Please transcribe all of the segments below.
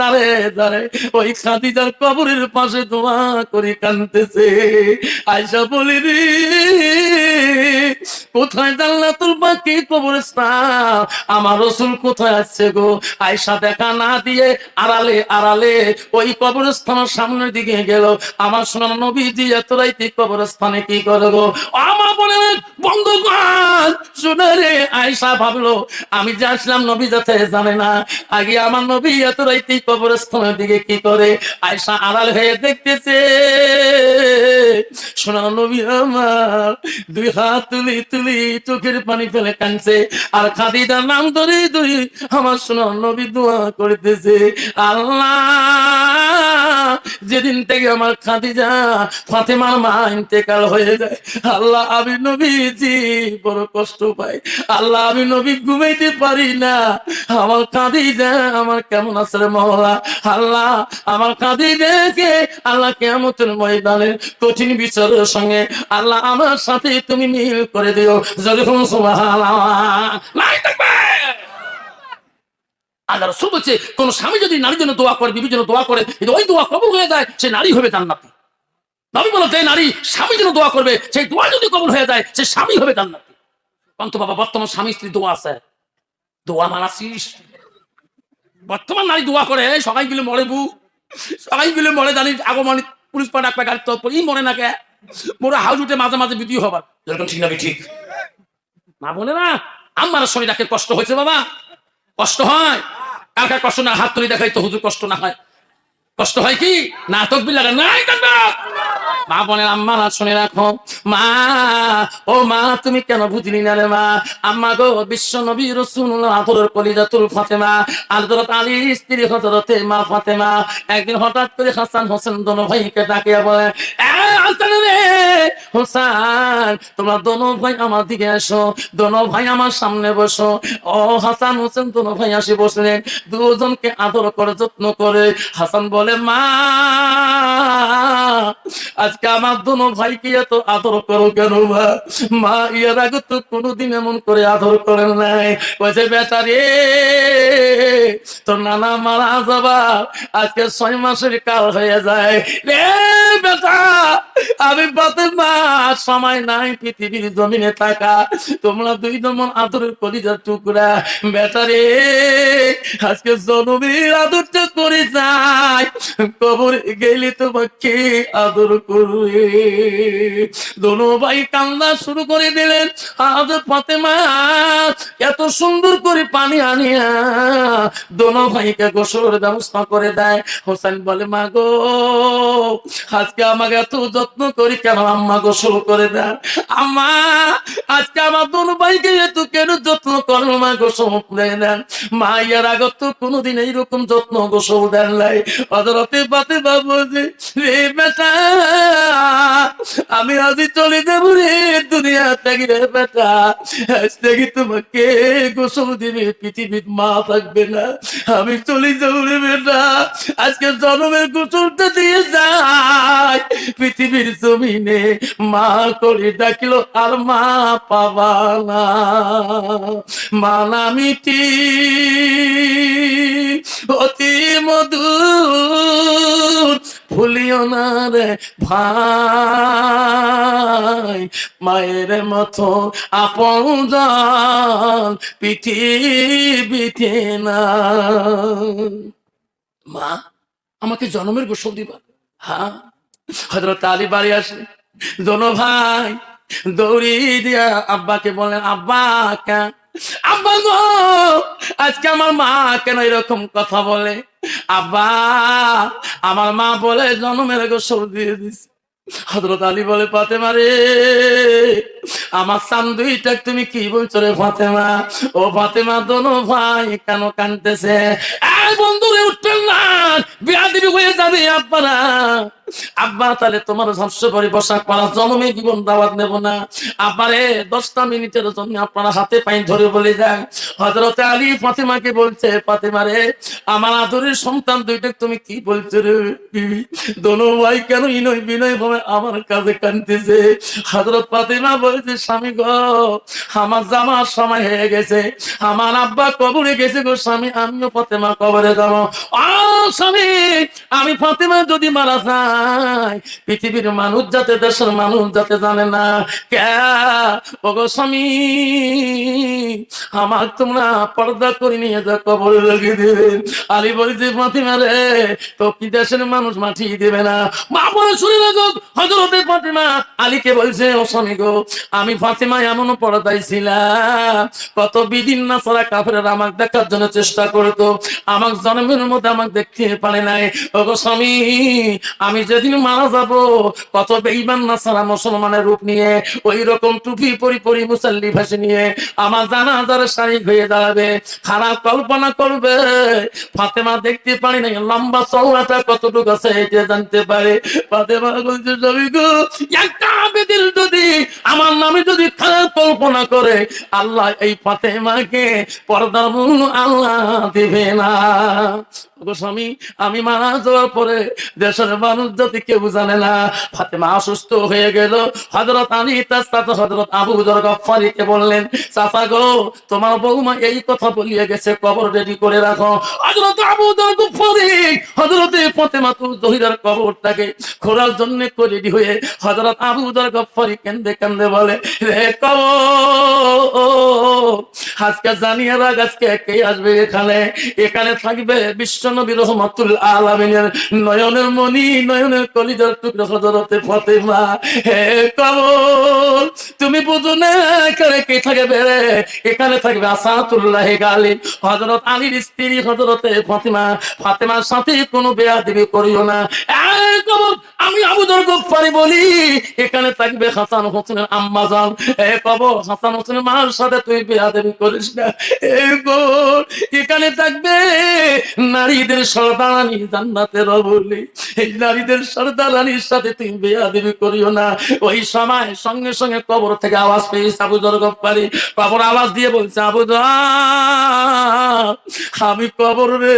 দাঁড়ে দাঁড়ে ওই খাদিজার কবরের পাশে দোয়া কানতেছে আয়সা বলি রে, কোথায় বাকি আমার রসুল কোথায় আছে গো? আয়সা দেখা না দিয়ে আড়ালে আড়ালে ওই কবরস্থানের সামনের দিকে গেল। আমার সোনার নবীজি এত রাইতে কবরস্থানে কি করে গো আমার বলে বন্ধ কর শুনে রে আয়সা ভাবলো, আমি যে আসলাম নবী যাতে জানে না, আগে আমার নবী এত কবরস্থানের দিকে কি করে? আয়সা আড়াল হয়ে দেখতেছে নবী আমার, দুই হাত তুলি তুলি চোখের পানি ফেলে কানছে আর খাদিদার নাম ধরে ধরে আমার সোনার নবী দোয়া করতেছে, আল্লাহ যেদিন থেকে আমার খাদিজা ফাতেমার মা ইন্তেকাল হয়ে যায়, আল্লাহ আমি নবীজি বড় কষ্ট পাই। আল্লাহ আমি নবী ঘুমাইতে পারি না। আমার খাদিজা আমার কেমন আছে মহলা আল্লাহ আমার খাদিজাকে আল্লাহ কেমতের ময়দানের কঠিন বিচারের সঙ্গে আল্লাহ আমার সাথে তুমি মিল করে দিও। যখন সুবহানাল্লাহ। নাই থাকবে আল্লাহ রসুল বলছে, কোন স্বামী যদি নারীর জন্য দোয়া করে, বিবির জন্য দোয়া করে, যদি ওই দোয়া কবল হয়ে যায়, সে নারী হবে জান্নাতি। নবী বলো যে নারী স্বামী জন্য দোয়া করবে, সেই দোয়া যদি কবল হয়ে যায়, সে স্বামী হবে জান্নাতি। অন্ত বাবা, বর্তমান স্বামী স্ত্রী দোয়া আছে। দোয়া মানাসিস বর্তমান নারী দোয়া করে, সবাই গুলো মরে বু। সবাই গুলো মরে জানি, আগমন, পুলিশ পা ডাকবে গাড়ি তো ই মরে না কে মোরা হাউস উঠে মাঝে মাঝে বিধি হবার। যেরকম ঠিক না ঠিক? মা বলে না আমার শরীর কষ্ট হয়েছে বাবা। কষ্ট হয়? কার কার কষ্ট না, হাত তুলে দেখাই তো হুজুর কষ্ট না হয়। কষ্ট হয় কি? না, তকবির লাগে নাই। মা বোনের আম্মা না শুনে রাখো। মা, ও মা, তুমি কেন বুঝলি না রে মা? আম্মা গো, বিশ্ব নবী রসুল আদরের কলিজাতুল ফাতেমা আদরত আলী, স্ত্রী হজরতে মা ফাতেমা, একদিন হঠাৎ করে হাসান হোসেন দোনো ভাইকে ডাকিয়া বলে, "এ হাসান রে, হোসেন, তোমরা দোনো ভাই আমার দিকে এসো, দোনো ভাই আমার সামনে বসো। ও হাসান হোসেন দোনো ভাই আসে বসলেন, দুজনকে আদর করে, যত্ন করে হাসান বলে, মা আজকে আমার দোনো ভাইকে এত আদর করো কেন মা? ইয়ার আগে তো কোনোদিন এমন করে আদর করেন নাই। বলছে বেটা রে, তোর নানা মারা যাবা, আজকে ছয় মাসের কাল হয়ে যায়। রে বেটা, আমি পাতে মা, সময় নাই পৃথিবীর জমিনে থাকা। তোমরা দুই দমন আদরের কলিজার টুকরা। বেটা রে, আজকে জনবীর আদরটা করে যায় কবর গেলে তোমাকে আদর করবে দোনো ভাই কান্না শুরু করে দিলেন, আজ ফাতেমা, এত সুন্দর করে পানি আনিয়া দোনো ভাইকে গোসলের ব্যবস্থা করে দেয়। হোসেন বলে, মা গো, আজকে আমাকে এত যত্ন করি কেন আম্মা গোসল করে দেন আম্মা, আজকে আমার দোনো ভাইকে এত কেন যত্ন করো মা গোসল করে দেন? মা, ইয়ার আগত তো কোনোদিন এইরকম যত্ন গোসল দেন নাই। অদরতে পাতে বাবু রে বেটা আমি আজি চলে যাব রে, দুনিয়া থেকে রে বেটা। আজ থেকে তোমাকে গোসল দিবে, পৃথিবীর মা থাকবে না। আমি চলে যাব রে বেটা। আজকে জন্মের গোসলটা দিয়ে যায় পৃথিবীর জমিনে মা করে ডাকিল, আর মা পাবা না। মা নামিটি অতি মধুর। ভুলিও না রে ভাই, মায়ের মতো আপন জান পৃথিবীতে না মা, আমাকে জন্মের গোসল দিবা। হ্যাঁ হজরত আলী বাড়ি আসে। দোনো ভাই দৌড়ি দিয়া আব্বাকে বলেন আব্বা আব্বা গো, আজকে আমার মা কেন এরকম কথা বলে? আব্বা, আমার মা বলে জন্মের গোসল দিয়ে দিছে। হজরত আলী বলে পাতে মারে আমার সান দুইটা তুমি কি বলছো রে ফাতেমা? ও ফাতে ফাতেমা, দোনো ভাই কেন কানতেছে বন্ধুরে উঠতেন না। বিয়া দিবি হয়ে যাবে আপনারা আব্বা, তাহলে তোমার করে বসা করা জন্মে জীবন দাওয়াত নেব না। আব্বারে দশটা মিনিটের জন্য আপনারা হাতে পাই ধরে বলে যান হজরত আলী ফাতেমাকে বলছে, ফাতেমা রে, আমার আদরের সন্তান দুইটা, তুমি কি বলছো রে? বিবি দোনো ভাই কেন ইনয় বিনয় ভাবে আমার কাছে কানতেছে হজরত ফাতেমা বলছে, স্বামী গো, আমার জামার সময় হয়ে গেছে। আমার আব্বা কবরে গেছে গো, স্বামী, আমিও ফাতেমা কবরে যাব। স্বামী, আমি ফাতেমা যদি মারা যাই পৃথিবীর মানুষ যাতে দেশের মানুষ যাতে জানে না। ওগো স্বামী আমার তোমরা পর্দা করে নিয়ে যা কবরে লাগিয়ে দেবেন আলী বলছে ফাতেমা রে তো কি দেশের মানুষ মাঠিয়ে দেবে না? মা বলে, শুনে রাখো হজরতে ফাতেমা। আলীকে বলছে, ও স্বামী গো, আমি ফাতেমা এমন পর্দায় ছিলাম। কত বিদিন না ছাড়া কাফের আমাকে দেখার জন্য চেষ্টা করতো। আমার জন্মের মধ্যে আমাকে দেখতে পারে নাই। ওগো স্বামী, আমি যেদিন মারা যাব কত বেইমান না সারা মুসলমানের রূপ নিয়ে ওই রকম টুপি পরি পরি মুসল্লি ভাসে নিয়ে আমার জানা হাজার শারিক হয়ে দাঁড়াবে, খারাপ কল্পনা করবে। ফাতেমা দেখতে পারি নাই, লম্বা চৌড়াটা কতটুকু আছে এটা জানতে পারে। ফাতেমা বলছে সবই গো, একটা আবেদিল যদি, আমার নামে যদি কল্পনা করে, আল্লাহ এই ফাতেমাকে পর্দার আল্লাহ দিবে না। স্বামী, আমি মারা যাওয়ার পরে দেশের মানুষ যদি কেউ জানে না, ফাতেমা অসুস্থ হয়ে গেল। হজরত আলী হজরত আবু গফারিকে বললেন, চাচা গো, তোমার বৌমা এই কথা বলিয়ে গেছে, কবর রেডি করে রাখো। হজরত আবু গফারি হজরতে ফাতেমা তু জহিরার কবরটাকে খোঁড়ার জন্য রেডি হয়ে হজরত আবু জর গফারি কেন্দে কেন্দে বলে, রে কবর, আজকে জানিয়ে রাখ, আজকে কে আসবে এখানে? এখানে থাকবে বিশ্ব নবী রহমতুল আলমিনের নয়নের মণি, নয়নের কলিজার টুকরো হজরতে ফতেমা। হে কবর, তুমি বুঝো না এখানে কে থাকবে রে? এখানে থাকবে আসাতুল্লাহ গালিব। হজরত আলীর স্ত্রী হজরতে ফাতেমা। ফাতেমার সাথে কোনো বেয়া দেবী করিও না। কবর গফারি বলি, এখানে থাকবে হাসান হোসেনের আম্মা যান এ কবর, হাসান হোসেনের মার সাথে তুই বেয়া দেবী করিস না। এই কবর এখানে থাকবে নারীদের সর্দারানি জান্নাতের বলি এই নারীদের সর্দারানির সাথে তুই বেয়া করিও না। ওই সময় সঙ্গে সঙ্গে কবর থেকে আওয়াজ পেয়েছে আবুদর গফারি। কবর আওয়াজ দিয়ে বলছে আবুদর আমি কবর রে,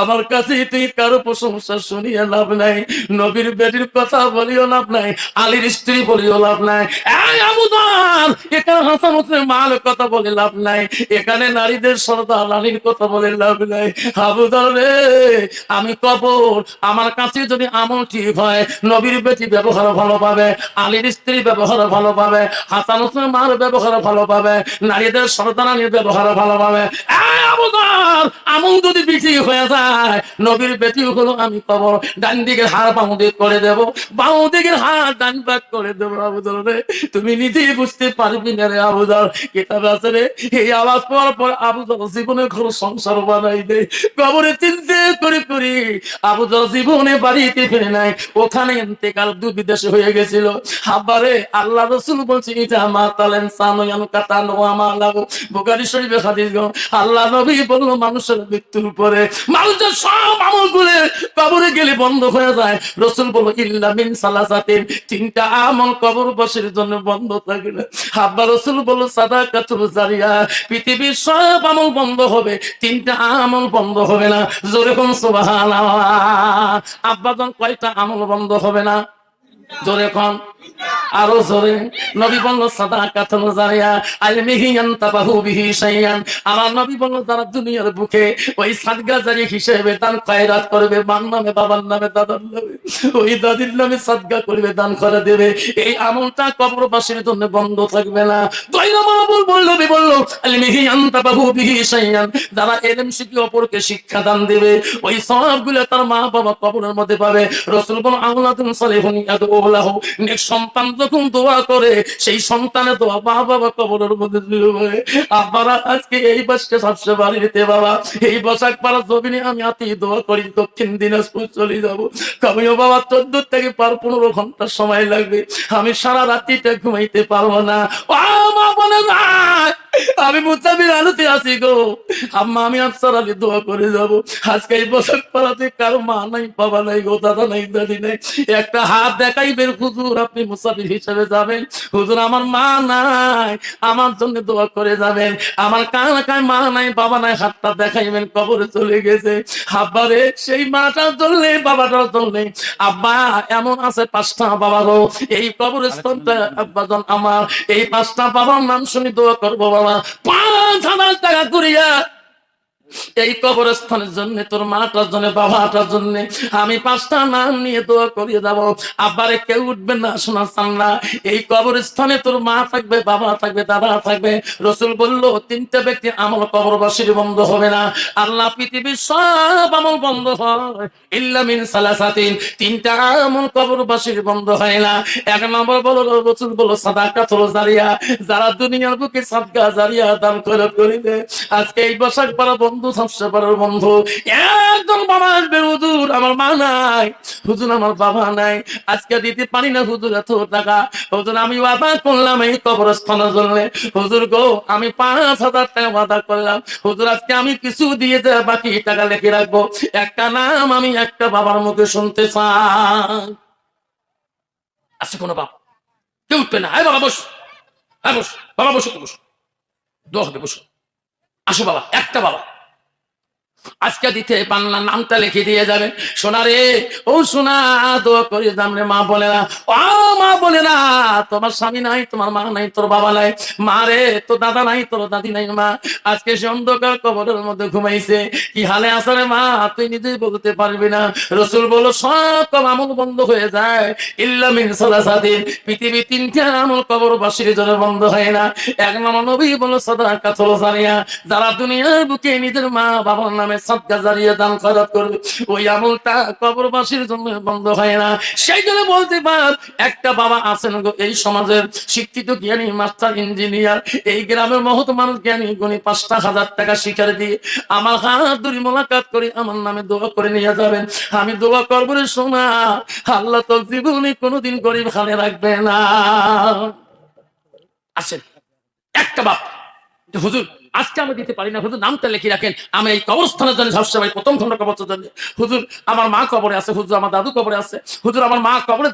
আমার কাছে তুই কারও প্রশংসা শুনিয়ে লাভ নাই। নবীর বেটির কথা বলিও লাভ নাই, আলীর স্ত্রী বলিও লাভ নাই। এখানে হাসান হোসেন মাল কথা বলে লাভ নাই, এখানে নারীদের সর্দার রানীর কথা বলে লাভ নাই। আবুদার রে, আমি কবর, আমার কাছে যদি আমল ঠিক হয়, নবীর বেটি ব্যবহার ভালো পাবে, আলীর স্ত্রী ব্যবহার ভালো পাবে, হাসান হোসেন মার ব্যবহার ভালো পাবে, নারীদের সর্দারানির ব্যবহার ভালো পাবে। আবুদার আমল যদি বিচি হয়ে যায়, নবীর বেটি হলো আমি কবর ডান দিকের হার বামু দিক করে দেব বামু দিকের হার ডান পাক করে দেবো আবুদর রে। তুমি নিজেই বুঝতে পারবি না রে আবুদর, কিতাব আছে রে? এই আওয়াজ পাওয়ার পর আবুদর জীবনে ঘর সংসার বানাই দে। কবরে চিনতে করে করি আবুদর জীবনে বাড়িতে ফিরে নাই। ওখানে ইন্তেকাল দু বিদেশে হয়ে গেছিল। আবারে আল্লাহ রসুল বলছে এটা মা তালেন সানয়ান কাতানো আমালাগো বুখারী শরীফে হাদিস আল্লাহ নবী বলল মানুষের মৃত্যুর পরে মানুষের সব আমল করে কবরে গেলে বন্ধ হয়ে যায়। রসুল বলল, ইল্লা মিন সালাসাতিন। তিনটা আমল কবর বসের জন্য বন্ধ থাকে না আব্বা রসুল বলল সাদা কাতুল জারিয়া। পৃথিবীর সব আমল বন্ধ হবে। তিনটা আমল বন্ধ হবে না। জোরে কোন সুবহানাল্লাহ। আব্বা জন কয়টা আমল বন্ধ হবে না? জোরে কোন। আরও জোরে। নবী বলল সাদা কাতল জারিয়া আলমিহি আনতাবাহু বিহি শাইয়ান। আমার নবী বলল, যারা দুনিয়ার বুকে ওই সাদগা জারি হিসেবে দান খয়রাত করবে, মার নামে, বাবার নামে, দাদার নামে, ওই দাদির নামে সাদগা করবে, দান করে দেবে। এই আমলটা কবরবাসীর জন্য বন্ধ থাকবে না। দুই নম্বর বলল, নবী বলল আলমিহি আনতাবাহু বিহি শাইয়ান। যারা এলেম শিখে অপরকে শিক্ষা দান দেবে, ওই সবগুলো তার মা বাবা কবরের মধ্যে পাবে। রসুল বল আল্লাহুম সালিহুন সন্তান যখন দোয়া করে, সেই দোয়া মা বাবা কবরের মধ্যে আজকে এই বাসকে সবচেয়ে বাড়িতে বাবা, এই জমিনে আমি দোয়া করি, দক্ষিণ দিনাজপুর চলে যাব। আমিও বাবা, চোদ্দ থেকে পার পনেরো ঘণ্টা সময় লাগবে। আমি সারা রাত্রিটা ঘুমাইতে পারব না। মা বলে না আমি মুসাফির আলোতে আছি গো। আম্মা, আমি আফসার আলী দোয়া করে যাব। আজকে এই বছর পাড়াতে কারও মা নাই, বাবা নাই গো, দাদা নাই, দাদি নাই। একটা হাত দেখাইবেন হুজুর, আপনি মুসাফির হিসেবে যাবেন। হুজুর, আমার মা নাই, আমার জন্য দোয়া করে যাবেন। আমার কান কায় মা নাই, বাবা নাই, হাতটা দেখাইবেন, কবরে চলে গেছে। আব্বারে সেই মাটাও চললে বাবাটাও চললে আব্বা, এমন আছে পাঁচটা বাবারও। এই কবরস্থানটা, আব্বাজন, আমার। এই পাঁচটা বাবার নাম শুনি দোয়া করব বাবা পাঁচ হাজার টাকা করিয়া এই কবরস্থানের জন্য, তোর মাটার জন্য, বাবাটার জন্য আমি পাঁচটা নাম নিয়ে দোয়া করিয়ে যাব। আব্বারে কেউ উঠবে না শোনা চান না এই কবরস্থানে তোর মা থাকবে, বাবা থাকবে, দাদা থাকবে। রসুল বলল, তিনটা ব্যক্তি আমল কবরবাসীর বন্ধ হবে না। আল্লাহ পৃথিবীর সব আমল বন্ধ হয়। ইল্লা মিন সালাসাতিন। তিনটা আমল কবরবাসীর বন্ধ হয় না। এক নম্বর বলো, রসুল বলো সাদাকাতুল জারিয়া। যারা দুনিয়ার বুকে সাদকা জারিয়া দান করে করিবে আজকে এই বসাক পাড়া বন্ধু থামসা পাড়ার বন্ধু। একজন বাবা আসবে, হুজুর, আমার মা নাই। হুজুর, আমার বাবা নাই। আজকে দিতে পারি না, হুজুর, এত টাকা। হুজুর, আমি বাবা করলাম এই কবরস্থানের জন্য। হুজুর গো, আমি পাঁচ হাজার টাকা বাধা করলাম। হুজুর, আজকে আমি কিছু দিয়ে যা বাকি টাকা লিখে রাখব। একটা নাম আমি একটা বাবার মুখে শুনতে চাই। আছে কোনো বাবা কেউ উঠবে না। আয় বাবা, বস। আয় বস। বাবা, বসো তো, বসো। দোয়া হবে, বসো। আসো বাবা, একটা বাবা। আজকে দিতে পান্না নামটা লিখে দিয়ে যাবে। সোনা রে, ও সোনা, দোয়া করে দাম রে মা বলে না ও মা বলে না তোমার স্বামী নাই, তোমার মা নাই, তোর বাবা নাই। মা রে, তোর দাদা নাই, তোর দাদি নাই মা। আজকে সে অন্ধকার কবরের মধ্যে ঘুমাইছে। কি হালে আসে রে মা, তুই নিজেই বলতে পারবি না। রসুল বলো সব কম আমল বন্ধ হয়ে যায়। ইল্লা মিন সালাসাতিন। পৃথিবী তিনটা আমল কবরবাসীর জন্য বন্ধ হয় না। এক নম্বর নবী বলো সদা চলো জানিয়া। যারা দুনিয়ার বুকে নিজের মা বাবার নামে সদকা জারিয়া দান খরচ করবে। ওই আমলটা কবরবাসীর জন্য বন্ধ হয় না। সেই জন্য বলতে পার, একটা বাবা আছেন গো, এই সমাজের শিক্ষিত জ্ঞানী, মাস্টার ইঞ্জিনিয়ার। এই গ্রামের মহৎ মানুষ জ্ঞানী, গুণী, পাঁচটা হাজার টাকা শিকার দিয়ে আমার হাত ধরে মোলাকাত করে আমার নামে দোয়া করে নিয়ে যাবেন। আমি দোয়া করব রে সোনা, আল্লাহ তো জীবনে কোনোদিন গরিব খানে রাখবে না। আসেন। একটা বাপ হুজুর আজকে আমি দিতে পারি না। হুজুর, নামটা লিখে রাখেন। আমি এই কবরস্থানের জন্য সবসময় প্রথম খন্ড কবর হুজুর, আমার মা কবরে আছে। হুজুর, আমার দাদু কবরে আছে। হুজুর, আমার মা কবরে